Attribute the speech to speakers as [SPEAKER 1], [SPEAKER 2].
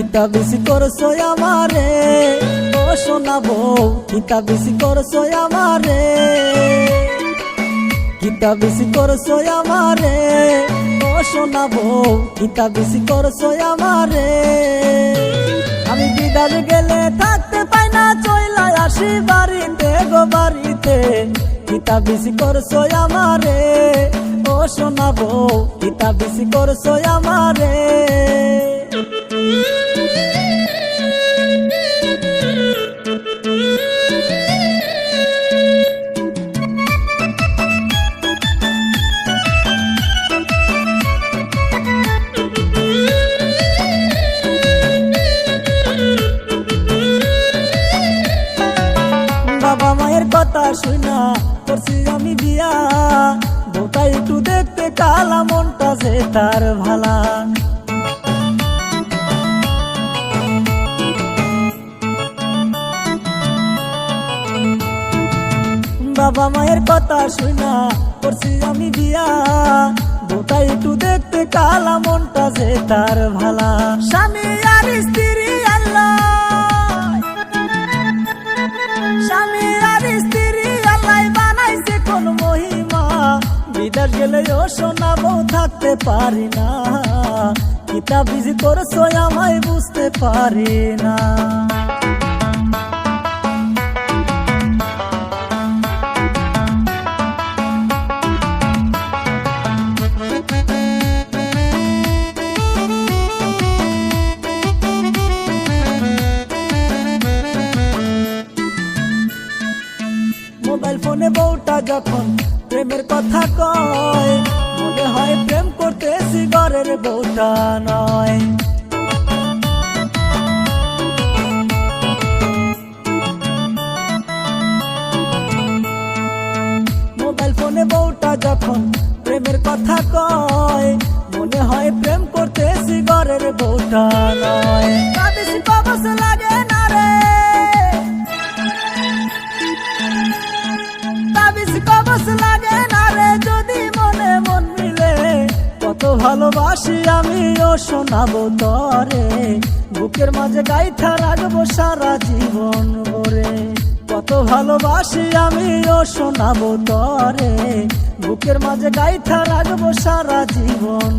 [SPEAKER 1] কিতা বেশি করছ আমারে? ও শোনাবো, কিতা বেশি করছ আমারে? কিতা বেশি করছ আমারে? ও শোনাবো, কিতা বেশি করছ আমারে? আমি বিদার গেলে থাকতে পাই না, চইলা আসি বাড়িতে গো বাড়িতে। কিতা বেশি করছ আমারে? ও শোনাবো, কিতা বেশি করছ আমারে? বাবা মায়ের কথা শুনা করছি আমি বিয়া। বউটা একটু দেখতে কালা, মনটা যে তার ভালা। বাবা মায়ের কথা শুনা করছি আমি বিয়া। বউটা একটু দেখতে কালা, মনটা যে তার ভালা। স্বামী আর স্ত্রী বিদেশ গেলে ও শোনাবো, থাকতে পারি না। কিতাব বিজি করছ, আমায় বুঝতে পারি না। মোবাইল ফোনে বউটা যখন প্রেমের কথা কয়। মনে হয় প্রেম করতেছি ঘরের বউটা নয়। মোবাইল ফোনে বউটা যখন প্রেমের কথা কয়, মনে হয় প্রেম করতেছি ঘরের বউটা নয়। লাগে না রে। ভালোবাসি আমিও শোনাবো তরে। বুকের মাঝে গাইথা রাখব সারা জীবন ভরে। কত ভালোবাসি আমিও শোনাবো তরে। বুকের মাঝে গাইথা রাখব সারা জীবন